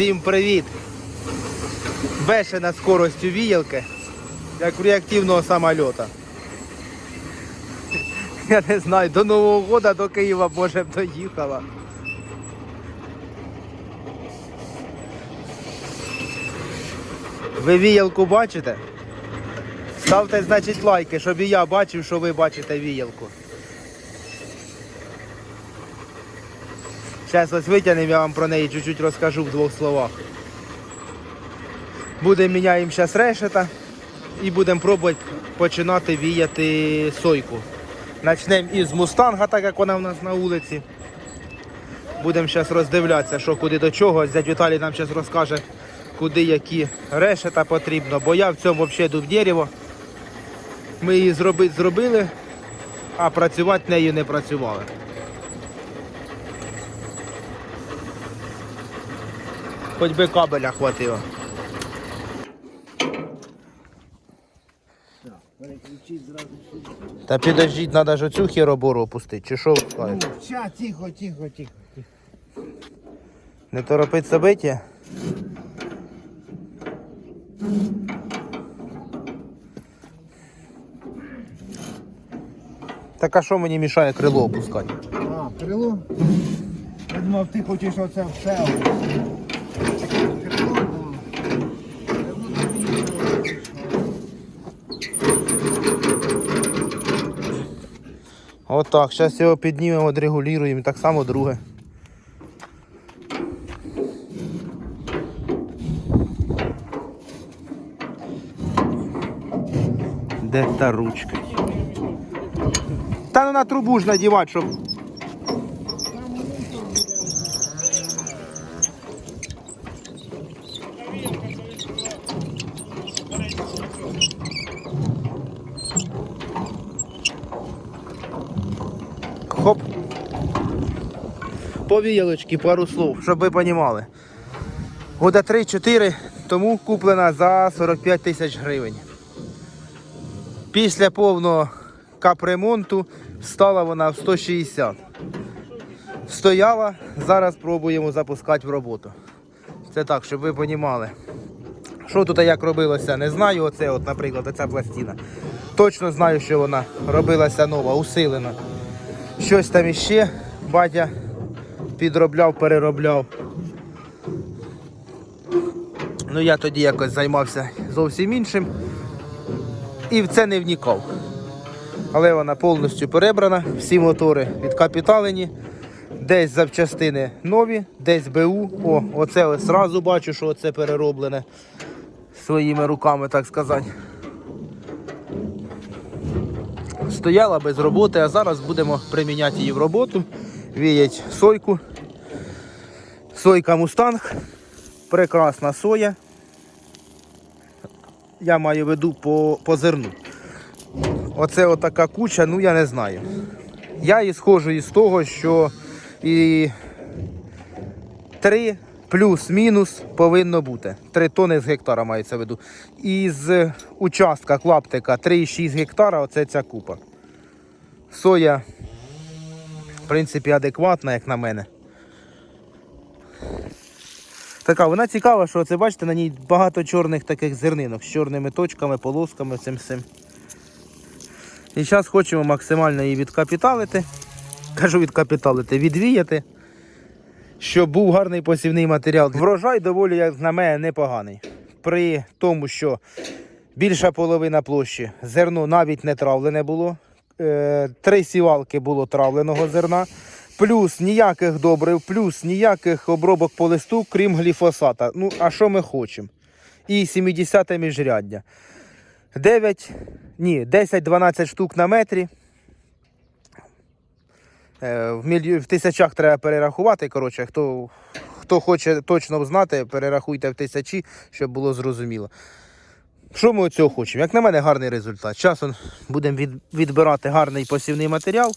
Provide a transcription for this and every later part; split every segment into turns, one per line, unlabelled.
Всім привіт! Бешена скоростю віялки, як у реактивного самольота. Я не знаю, до Нового года до Києва може б доїхала. Ви віялку бачите? Ставте, значить, лайки, щоб і я бачив, що ви бачите віялку. Зараз ось витягнемо, я вам про неї чуть-чуть розкажу в двох словах. Будемо міняємо зараз решета і будемо пробувати починати віяти сойку. Почнемо із мустанга, так як вона в нас на вулиці. Будемо зараз роздивлятися, що куди до чого. Зять Віталій нам зараз розкаже, куди які решета потрібно, бо я в цьому взагалі йду в дерево. Ми її зробили, а працювати нею не працювали. Хоч би кабеля хватило. Та підождіть, треба ж оцю херобору опустити, чи що ви?
Ну, ща, тихо, тихо, тихо, тихо.
Не торопить собиття? Так а що мені мішає крило опускати?
А, крило? Я думав, ти хочеш оце все. Крило, да. Крило тобі.
Отак, зараз його піднімемо, відрегулюємо, так само друге. Де та ручка? Та ну на трубу ж надівати, щоб. По пару слов, щоб ви розуміли. Года 3-4 тому куплена за 45 тисяч гривень. Після повного капремонту стала вона в 160. Стояла, зараз пробуємо запускати в роботу. Це так, щоб ви розуміли. Що тут як робилося, не знаю. Оце, от, наприклад, оця пластина. Точно знаю, що вона робилася нова, усилена. Щось там іще батя підробляв, переробляв. Ну я тоді якось займався зовсім іншим і в це не вникав. Але вона повністю перебрана, всі мотори відкапіталені, десь запчастини нові, десь БУ. О, оце ось зразу бачу, що це перероблене своїми руками, так сказати. Стояла без роботи, а зараз будемо приміняти її в роботу. Віять сойку. Сойка Мустанг. Прекрасна соя. Я маю в виду по, по зерну. Оце отака куча, ну я не знаю. Я ісходжу із того, що і 3 плюс-мінус повинно бути. 3 тони з гектара мається в виду. Із участка клаптика 3,6 гектара оце ця купа. Соя, принципі, адекватна, як на мене. Така, вона цікава, що це бачите, на ній багато чорних таких зернинок з чорними точками, полосками, цим всім. І зараз хочемо максимально її відкапіталити. Кажу відкапіталити, відвіяти, щоб був гарний посівний матеріал. Врожай доволі, як на мене, непоганий. При тому, що більша половина площі зерно навіть не травлене було. Е, Три сівалки було травленого зерна. Плюс ніяких добрив, плюс ніяких обробок по листу, крім гліфосата. Ну, а що ми хочемо? І 70 міжряддя. 9, ні, 10-12 штук на метрі. Е, В, міль... в тисячах треба перерахувати. Коротше, хто, хто хоче точно знати, перерахуйте в тисячі, щоб було зрозуміло. Що ми цього хочемо? Як на мене, гарний результат. Часом будемо від... відбирати гарний посівний матеріал.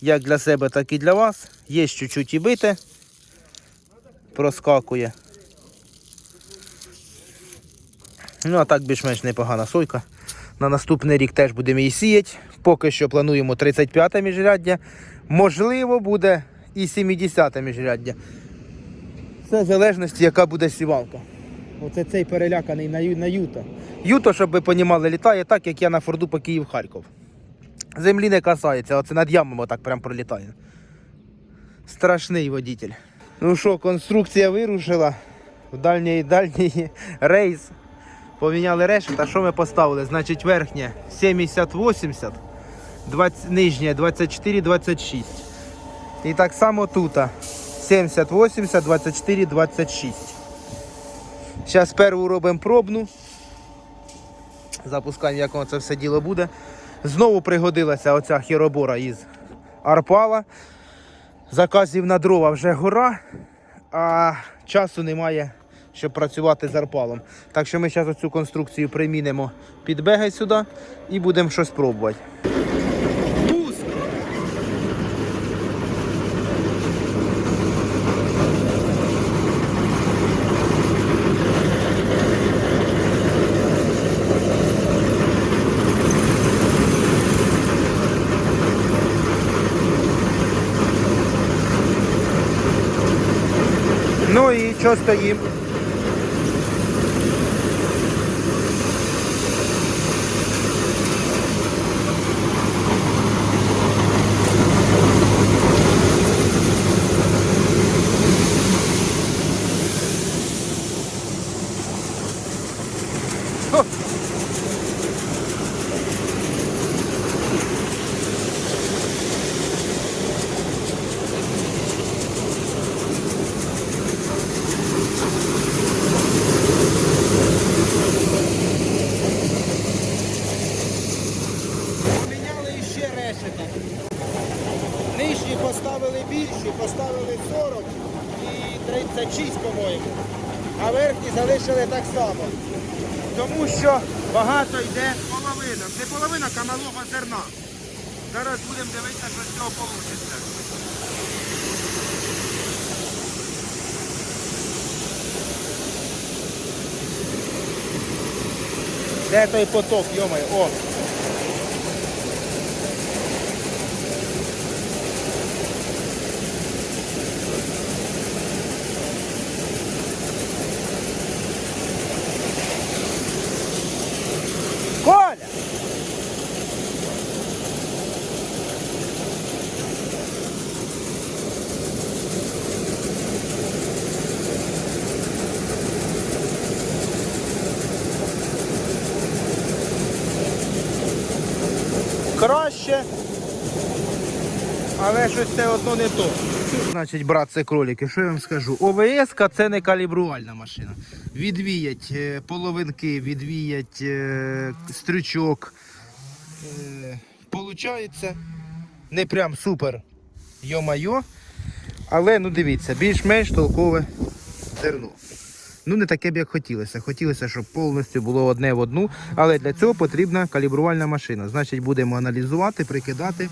Як для себе, так і для вас. Є чуть-чуть і бите. Проскакує. Ну, а так більш-менш непогана сойка. На наступний рік теж будемо її сіяти. Поки що плануємо 35 міжряддя. Можливо, буде і 70 міжряддя. Це в залежності, яка буде сівалка. Оце цей переляканий на, на Юто. Юто, щоб ви понімали, літає так, як я на Форду по Київ-Харків. Землі не касається, оце над ямами отак прям пролітає. Страшний водитель. Ну що, конструкція вирушила в дальній дальній рейс. Поміняли решет, а що ми поставили? Значить, верхнє 70-80, нижнє 24-26. І так само тут. 70-80, 24-26. Зараз перву робимо пробну. Запускаємо, як воно це все діло буде. Знову пригодилася оця хіробора із Арпала. Заказів на дрова вже гора, а часу немає, щоб працювати з арпалом. Так що ми зараз оцю конструкцію примінимо під бегай сюди і будемо щось пробувати. Пуск! Ну і що стоїм? 56, по-моєму, а верхні залишили так само. Тому що багато йде половина. Не половина а малого зерна. Зараз будемо дивитися, що з цього вийде. Де той поток, йомай, о! Але щось все одно не то. Значить, брат, це кролики. Що я вам скажу? ОВС це не калібрувальна машина. Відвіять е, половинки, відвіять е, стрючок. Е, Получається не прям супер йо-майо. Але ну дивіться, більш-менш толкове зерно. Ну, не таке б, як хотілося. Хотілося, щоб повністю було одне в одну, але для цього потрібна калібрувальна машина. Значить, будемо аналізувати, прикидати,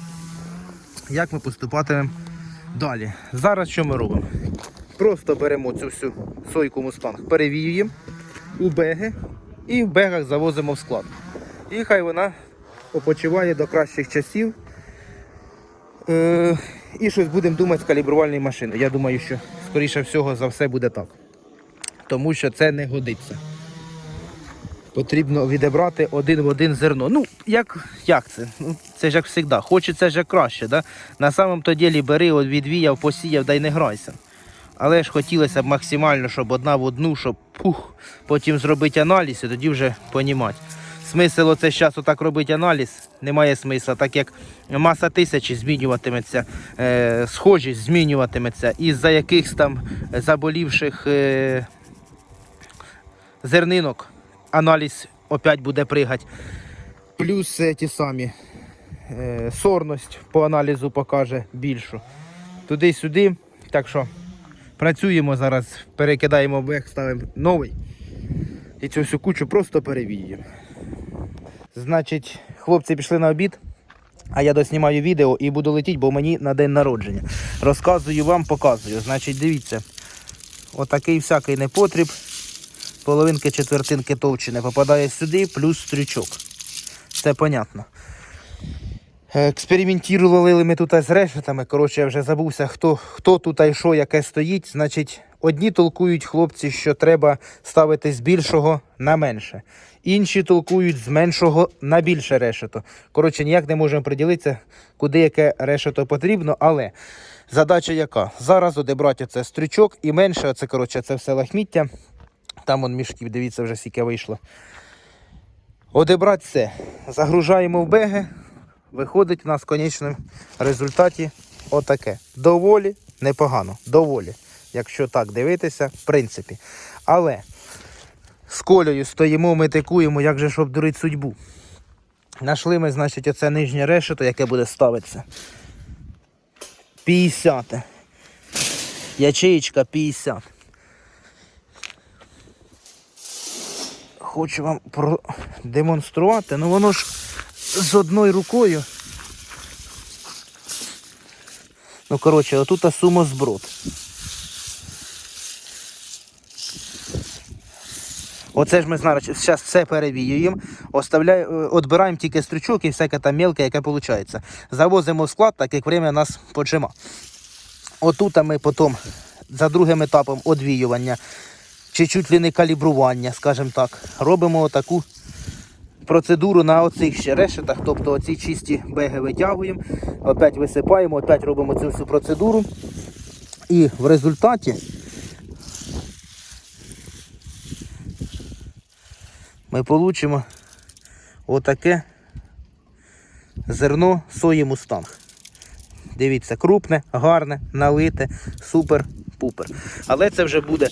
як ми поступатимемо далі. Зараз що ми робимо? Просто беремо цю всю сойку мустанг, перевіюємо у беги і в бегах завозимо в склад. І хай вона опочиває до кращих часів. Е, і щось будемо думати з калібрувальної машини. Я думаю, що скоріше всього за все буде так. Тому що це не годиться. Потрібно відібрати один в один зерно. Ну, як, як це? Ну, це ж як завжди. Хочеться ж краще. Да? На самом то ділі бери, от відвіяв, посіяв, дай не грайся. Але ж хотілося б максимально, щоб одна в одну, щоб пух, потім зробити аналіз і тоді вже понімати. Смисл оце зараз отак робити аналіз немає смисла, так як маса тисячі змінюватиметься, е, схожість змінюватиметься, із-за якихось там заболівших е, зернинок аналіз опять буде пригати. Плюс ті самі е, сорність по аналізу покаже більшу. Туди-сюди. Так що працюємо зараз, перекидаємо бек, ставимо новий. І цю всю кучу просто перевіємо. Значить, хлопці пішли на обід, а я доснімаю відео і буду летіти, бо мені на день народження. Розказую вам, показую. Значить, дивіться, отакий всякий непотріб. Половинки четвертинки товщини попадає сюди, плюс стрючок. Це понятно. Е, Експериментували ми тут з решетами. Коротше, я вже забувся, хто, хто тут і що, яке стоїть. Значить, одні толкують хлопці, що треба ставити з більшого на менше. Інші толкують з меншого на більше решето. Коротше, ніяк не можемо приділитися, куди яке решето потрібно, але задача яка? Зараз одебрати це стрючок і менше, це, коротше, це все лахміття. Там он мішків, дивіться, вже скільки вийшло. Одебрати все. Загружаємо в беги. Виходить в нас в конечному результаті отаке. Доволі непогано. Доволі. Якщо так дивитися, в принципі. Але з колею стоїмо, метикуємо, як же ж обдурити судьбу. Нашли ми, значить, оце нижнє решето, яке буде ставитися. 50. Ячеєчка 50. Хочу вам продемонструвати, ну воно ж з одною рукою. Ну, коротше, отут сумозброд. Оце ж ми зараз все перевіюємо, відбираємо тільки стручок і всяке там мелке, яке виходить. Завозимо в склад, так як время нас поджима. Отут ми потім за другим етапом одвіювання чи чуть ли не калібрування, скажімо так, робимо отаку процедуру на оцих ще решетах, тобто оці чисті беги витягуємо, опять висипаємо, опять робимо цю всю процедуру. І в результаті ми получимо отаке зерно сої мустанг. Дивіться, крупне, гарне, налите, супер-пупер. Але це вже буде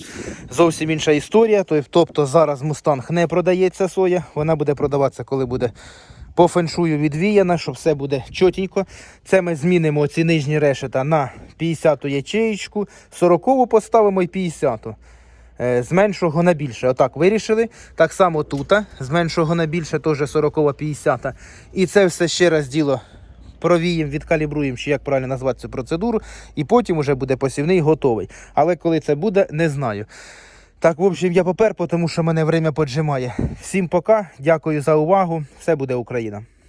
зовсім інша історія. Тобто зараз мустанг не продається соя, вона буде продаватися, коли буде по феншую відвіяна, що все буде чотенько. Це ми змінимо ці нижні решета на 50-ту ячеєчку, 40-ту поставимо і 50-ту. Е, З меншого на більше. Отак вирішили. Так само тут. З меншого на більше теж 40 50 І це все ще раз діло провіємо, відкалібруємо, чи як правильно назвати цю процедуру, і потім вже буде посівний готовий. Але коли це буде, не знаю. Так, в общем, я попер, тому що мене время поджимає. Всім пока, дякую за увагу. Все буде Україна.